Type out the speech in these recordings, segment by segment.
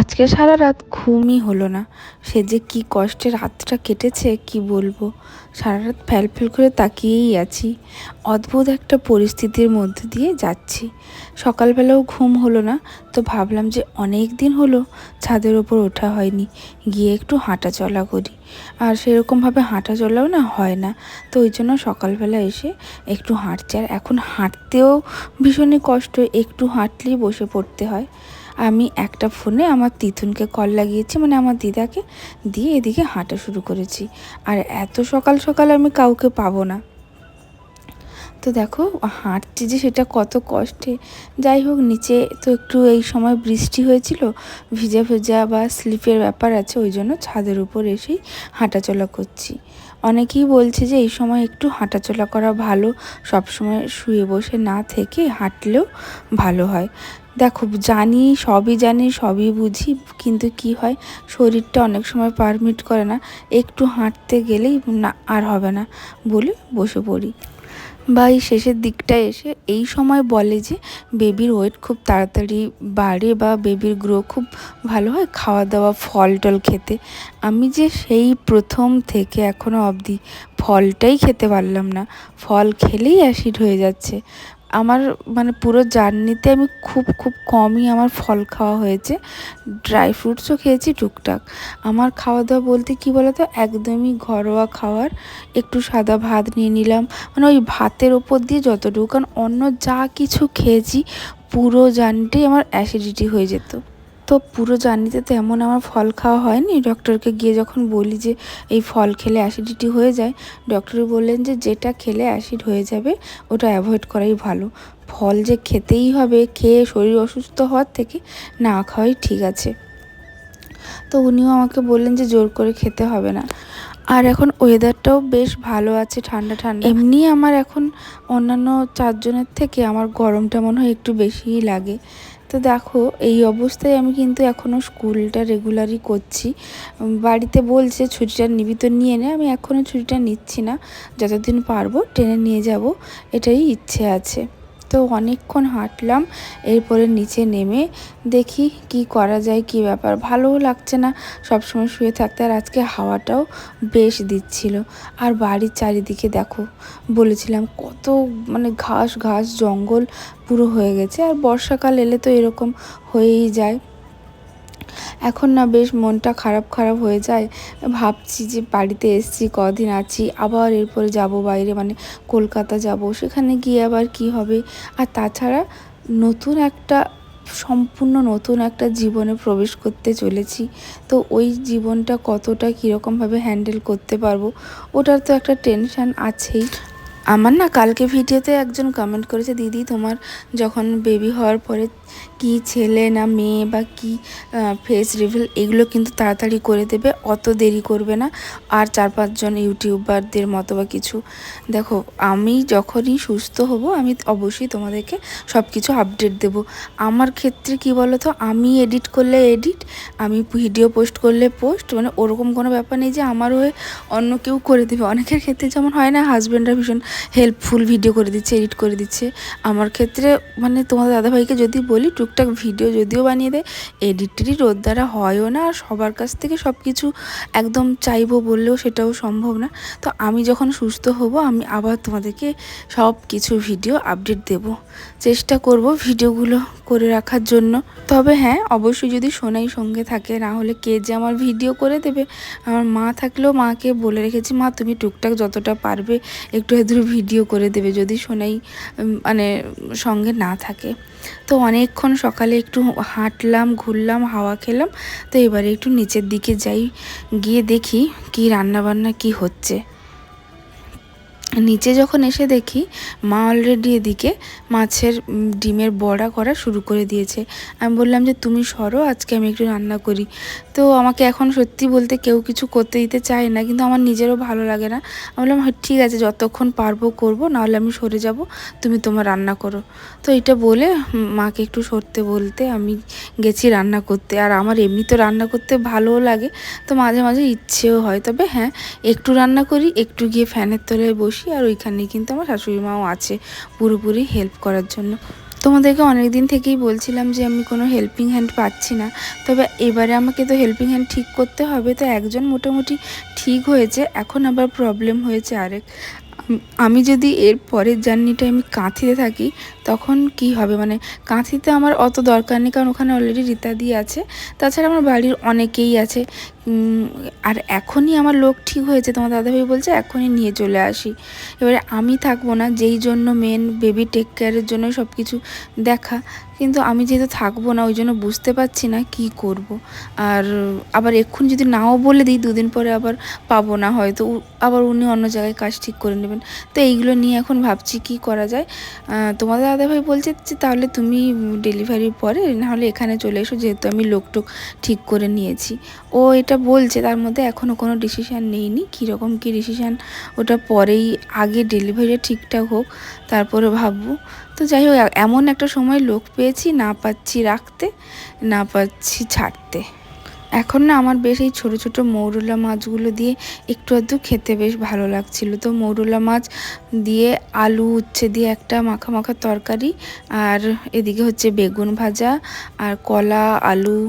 আজকে সারা রাত ঘুমই হলো না। সে যে কি কষ্টে রাতটা কেটেছে, কি বলব? সারা রাত ফ্যাল ফ্যাল করে তাকিয়েই আছি। অদ্ভুত একটা পরিস্থিতির মধ্যে দিয়ে যাচ্ছি। সকালবেলাও ঘুম হলো না, তো ভাবলাম যে অনেক দিন হলো ছাদের ওপর ওঠা হয়নি, গিয়ে একটু হাঁটা চলা করি। আর সেরকমভাবে হাঁটা চলাও না হয় না, তো ওই জন্য সকালবেলা এসে একটু হাঁটছি। আর এখন হাঁটতেও ভীষণই কষ্ট, একটু হাঁটলেই বসে পড়তে হয়। আমি একটা ফোনে আমার তিথুনকে কল লাগিয়েছি মানে আমার দিদাকে দিয়ে এদিকে হাঁটা শুরু করেছি। আর এত সকাল সকাল আমি কাউকে পাবো না। তো দেখো, হাঁটছি যে সেটা কত কষ্টে। যাই হোক, নিচে তো একটু এই সময় বৃষ্টি হয়েছিল, ভিজা ভেজা বা স্লিপের ব্যাপার আছে, ওই জন্য ছাদের উপর এসেই হাঁটাচলা করছি। অনেকেই বলছে যে এই সময় একটু হাঁটাচলা করা ভালো। সবসময় শুয়ে বসে না থেকে হাঁটলেও ভালো হয়। দেখো, জানি, সবই জানি, সবই বুঝি, কিন্তু কি হয়, শরীরটা অনেক সময় পারমিট করে না। একটু হাঁটতে গেলেই না, আর হবে না। বলে বসে পড়ি। বা এই শেষের দিকটায় এসে এই সময় বলে যে বেবির ওয়েট খুব তাড়াতাড়ি বাড়ে বা বেবির গ্রো খুব ভালো হয় খাওয়া দাওয়া ফল টল খেতে। আমি যে সেই প্রথম থেকে এখনও অবধি ফলটাই খেতে পারলাম না। ফল খেলেই অ্যাসিড হয়ে যাচ্ছে। আমার মানে পুরো জার্নিতে আমি খুব খুব কমই আমার ফল খাওয়া হয়েছে। ড্রাই ফ্রুটসও খেয়েছি টুকটাক। আমার খাওয়া দাওয়া বলতে কি বলতো? একদমই ঘরোয়া খাওয়ার। একটু সাদা ভাত নিয়ে নিলাম। মানে ওই ভাতের ওপর দিয়ে যতটুকু, কারণ অন্য যা কিছু খেয়েছি, পুরো জার্নিটাই আমার অ্যাসিডিটি হয়ে যেত। তো পুরো জার্নিতে তো এমন আমার ফল খাওয়া হয়নি। ডক্টরকে গিয়ে যখন বলি যে, এই ফল খেলে অ্যাসিডিটি হয়ে যায়, ডক্টর বললেন যে, যেটা খেলে অ্যাসিড হয়ে যাবে, ওটা অ্যাভয়েড করাই ভালো। ফল যে খেতেই হবে, খেয়ে শরীর অসুস্থ হওয়ার থেকে না খাওয়াই ঠিক আছে। তো উনিও আমাকে বললেন যে, জোর করে খেতে হবে না। আর এখন ওয়েদারটাও বেশ ভালো আছে, ঠান্ডা ঠান্ডা। এমনি আমার এখন অন্যান্য চারজনের থেকে আমার গরমটা মনে হয় একটু বেশিই লাগে। তো দেখো, এই অবস্থায় আমি কিন্তু এখনও স্কুলটা রেগুলারই করছি। বাড়িতে বলছে, ছুটিটা নিবি তো নিয়ে নে। আমি এখনও ছুটিটা নিচ্ছি না। যতদিন পারব ট্রেনে নিয়ে যাব, এটাই ইচ্ছে আছে। তো অনেকক্ষণ হাঁটলাম, এরপরে নিচে নেমে দেখি কি করা যায়, কি ব্যাপার। ভালোও লাগছে না, সবসময় শুয়ে থাকতে, আর আজকে হাওয়াটাও বেশ দিচ্ছিল। আর বাড়ির চারিদিকে দেখো, বলেছিলাম কত মানে ঘাস ঘাস, জঙ্গল পুরো হয়ে গেছে, আর বর্ষাকাল এলে তো এরকম হয়েই যায়। এখন না বেশ মনটা খারাপ খারাপ হয়ে যায়। ভাবছি যে বাড়িতে এসছি, কদিন আছি, আবার এরপরে যাব বাইরে মানে কলকাতা যাব। সেখানে গিয়ে আবার কি হবে? আর তাছাড়া নতুন একটা, সম্পূর্ণ নতুন একটা জীবনে প্রবেশ করতে চলেছি। তো ওই জীবনটা কতটা কীরকমভাবে হ্যান্ডেল করতে পারব, ওটার তো একটা টেনশান আছেই। আমার না কালকে ভিডিওতে একজন কমেন্ট করেছে, দিদি, তোমার যখন বেবি হওয়ার পরে কি ছেলে না মেয়ে বা কি ফেস রিভিল এগুলো কিন্তু তাড়াতাড়ি করে দেবে, অত দেরি করবে না। আর চার পাঁচজন ইউটিউবারদের মতো বা কিছু, দেখো, আমি যখনই সুস্থ হব, আমি অবশ্যই তোমাদেরকে সব কিছু আপডেট দেব। আমার ক্ষেত্রে কি বলো তো আমি এডিট করলে এডিট আমি ভিডিও পোস্ট করলে পোস্ট মানে ওরকম কোনো ব্যাপার নেই যে আমার হয়ে অন্য কেউ করে দেবে। অনেকের ক্ষেত্রে যেমন হয় না হাজব্যান্ডরা ভীষণ হেল্পফুল ভিডিও করে দিচ্ছে এডিট করে দিচ্ছে। আমার ক্ষেত্রে মানে তোমাদের দাদাভাইকে যদি বলি টুকটাক ভিডিও যদিও বানিয়ে দেয় এডিট টেডিট দ্বারা হয়ও না, আর সবার কাছ থেকে সব কিছু একদম চাইব বললেও সেটাও সম্ভব না। তো আমি যখন সুস্থ হব, আমি আবার তোমাদেরকে সব কিছু ভিডিও আপডেট দেব। চেষ্টা করব ভিডিওগুলো করে রাখার জন্য। তবে হ্যাঁ অবশ্যই যদি সোনাই সঙ্গে থাকে, না হলে কে যে আমার ভিডিও করে দেবে? আমার মা থাকলেও মাকে বলে রেখেছি, মা, তুমি টুকটাক যতটা পারবে একটু এদুর ভিডিও করে দেবে, যদি সোনাই মানে সঙ্গে না থাকে। তো অনেকক্ষণ সকালে একটু হাঁটলাম, ঘুরলাম, হাওয়া খেলাম। তো এবারে একটু নিচের দিকে যাই, গিয়ে দেখি কি রান্নাবান্না, কি হচ্ছে। নিচে যখন এসে দেখি, মা অলরেডি এদিকে মাছের ডিমের বড়া করা শুরু করে দিয়েছে। আমি বললাম যে, তুমি সরো, আজকে আমি একটু রান্না করি। তো আমাকে এখন সত্যি বলতে কেউ কিছু করতে দিতে চায় না, কিন্তু আমার নিজেরও ভালো লাগে না। আমি বললাম হ্যাঁ ঠিক আছে, যতক্ষণ পারব করব, নাহলে আমি সরে যাব, তুমি তোমার রান্না করো। তো এটা বলে মাকে একটু সরতে বলতে আমি গেছি রান্না করতে। আর আমার এমনি তো রান্না করতে ভালোও লাগে, তো মাঝে মাঝে ইচ্ছেও হয়। তবে হ্যাঁ একটু রান্না করি, একটু গিয়ে ফ্যানের তলায় বসি। আর ওইখানে কিন্তু আমার শাশুড়ি মাও আছে পুরোপুরি হেল্প করার জন্য। তোমাদেরকে অনেক দিন থেকেই বলছিলাম যে আমি কোনো হেল্পিং হ্যান্ড পাচ্ছি না। তবে এবারে আমাকে তো হেল্পিং হ্যান্ড ঠিক করতে হবে, তো একজন মোটামুটি ঠিক হয়েছে, এখন আবার প্রবলেম হয়েছে আরেক। আমি যদি এর পরের জার্নিটা আমি কাঁথিতে থাকি, তখন কি হবে? মানে কাঁথিতে আমার অত দরকার নেই, কারণ ওখানে অলরেডি রীতাদি আছে। তাছাড়া আমার বাড়ির অনেকেই আছে। আর এখনই আমার লোক ঠিক হয়েছে, তোমার দাদাভাই বলছে, এখনই নিয়ে চলে আসি। এবারে আমি থাকব না, যেই জন্য মেন বেবি টেক কেয়ারের জন্য সব কিছু দেখা। কিন্তু আমি যেহেতু থাকব না, ওই জন্য বুঝতে পারছি না কি করব। আর আবার এক্ষুনি যদি নাও বলে দিই, দুদিন পরে আবার পাবো না হয়তো। আবার উনি অন্য জায়গায় কাজ ঠিক করে নেবেন। তো এইগুলো নিয়ে এখন ভাবছি কি করা যায়। তোমাদের দাদাভাই বলছে যে, তাহলে তুমি ডেলিভারির পরে, নাহলে এখানে চলে এসো, যেহেতু আমি লোকটোক ঠিক করে নিয়েছি। ও এটা বলছে তার মধ্যে এখনও কোনো ডিসিশান নেইনি। কীরকম কী ডিসিশান ওটা পরেই আগে ডেলিভারিটা ঠিকঠাক হোক, তারপরে ভাববো। তো যাই হোক এমন একটা সময় লোক পেয়েছি, না পাচ্ছি রাখতে, না পাচ্ছি ছাড়তে। এখন না আমার বেশ এই ছোটো ছোটো মৌরলা মাছগুলো দিয়ে একটু আধটু খেতে বেশ ভালো লাগছিল। তো মৌরলা মাছ দিয়ে আলু উচ্ছে দিয়ে একটা মাখা মাখা তরকারি, আর এদিকে হচ্ছে বেগুন ভাজা, আর কলা, আলু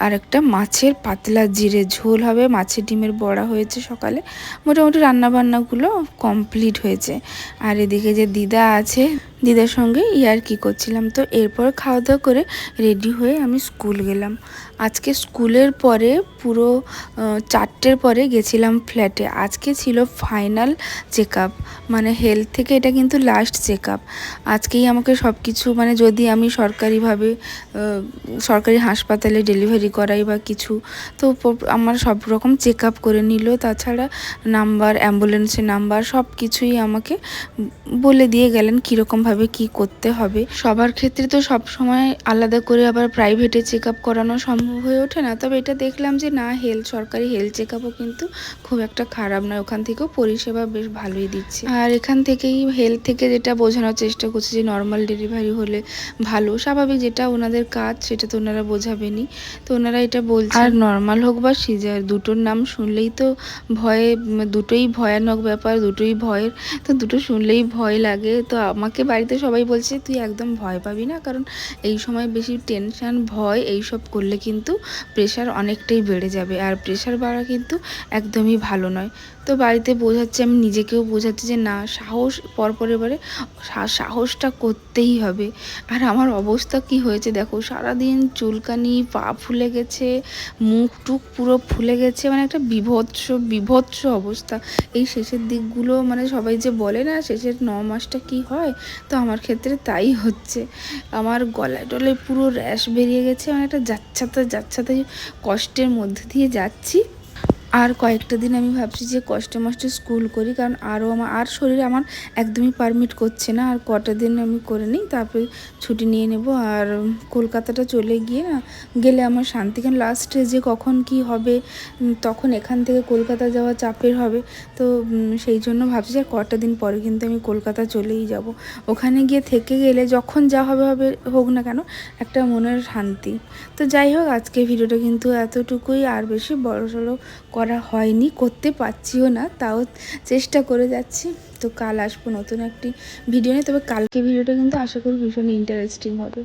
আর একটা মাছের পাতলা জিরে ঝোল হবে, মাছের ডিমের বড়া হয়েছে সকালে। মোটামুটি রান্নাবান্নাগুলো কমপ্লিট হয়েছে। আর এদিকে যে দিদা আছে দিদার সঙ্গে ইয়ার কি করছিলাম? তো এরপর খাওয়া দাওয়া করে রেডি হয়ে আমি স্কুল গেলাম। আজকে স্কুলের পরে পুরো চারটের পরে গেছিলাম ফ্ল্যাটে আজকে ছিল ফাইনাল চেক মানে হেলথ থেকে এটা কিন্তু লাস্ট চেক আপ আজকেই আমাকে সব কিছু মানে যদি আমি সরকারিভাবে সরকারি হাসপাতালে ডেলিভারি করাই বা কিছু, তো আমার সব রকম চেক আপ করে নিল। তাছাড়া নাম্বার অ্যাম্বুলেন্সের নাম্বার সব কিছুই আমাকে বলে দিয়ে গেলেন কীরকমভাবে কি করতে হবে। সবার ক্ষেত্রে তো সব সময় আলাদা করে আবার প্রাইভেটে চেক আপ করানো সম্ভব হয়ে ওঠে না। তবে এটা দেখলাম যে, না হেলথ সরকারি হেলথ চেক আপও কিন্তু খুব একটা খারাপ নয়। ওখান থেকেও পরিষেবা বেশ ভালোই দিচ্ছে। আর এখান থেকেই হেলথ থেকে যেটা বোঝানোর চেষ্টা করছে যে নর্মাল ডেলিভারি হলে ভালো। স্বাভাবিক যেটা ওনাদের কাজ, সেটা তো ওনারা বোঝাবেনই। তো ওনারা এটা বলছে। আর নর্মাল হোক বা সিজার, দুটোর নাম শুনলেই তো ভয়ে, দুটোই ভয়ানক ব্যাপার, দুটোই ভয়ের। তো দুটো শুনলেই ভয় লাগে। তো আমাকে বাড়িতে সবাই বলছে, তুই একদম ভয় পাবি না, কারণ এই সময় বেশি টেনশান ভয়, এইসব করলে কিন্তু প্রেশার অনেকটাই বেড়ে যাবে। আর প্রেশার বাড়া কিন্তু একদমই ভালো নয়। তো বাড়িতে বোঝাচ্ছে, আমি নিজেকেও বোঝাচ্ছি যে, না, সাহস পরপর সা- সাহসটা করতেই হবে। আর আমার অবস্থা কি হয়েছে দেখো, সারাদিন চুলকানি, পা ফুলে গেছে, মুখ টুক পুরো ফুলে গেছে মানে একটা বিভৎস বিভৎস অবস্থা। এই শেষের দিকগুলো মানে সবাই যে বলে না, শেষের ন মাসটা কি হয়? তো আমার ক্ষেত্রে তাই হচ্ছে। আমার গলায় টলায় পুরো র্যাশ বেরিয়ে গেছে। মানে একটা যাচ্ছাতে যাচ্ছাতে কষ্টের মধ্যে দিয়ে যাচ্ছি। আর কয়েকটা দিন আমি ভাবছি যে কষ্টে মষ্টে স্কুল করি, কারণ আরও আমার, আর শরীর আমার একদমই পারমিট করছে না। আর কটা দিন আমি করে নিই, তারপরে ছুটি নিয়ে নেব। আর কলকাতাটা চলে গিয়ে না, গেলে আমার শান্তি। কারণ লাস্টে যে কখন কি হবে তখন এখান থেকে কলকাতা যাওয়া চাপের হবে। তো সেই জন্য ভাবছি যে কটা দিন পরে কিন্তু আমি কলকাতা চলেই যাব। ওখানে গিয়ে থেকে গেলে যখন যা হবে হবে, হোক না কেন, একটা মনের শান্তি। তো যাই হোক আজকে ভিডিওটা কিন্তু এতটুকুই। আর বেশি বড় সড়ো করা হয়নি, করতে পারছিও না, তাও চেষ্টা করে যাচ্ছি। তো কাল আসব নতুন একটি ভিডিও নিয়ে, তবে কালকে ভিডিওটা কিন্তু আশা করি ভীষণ ইন্টারেস্টিং হবে।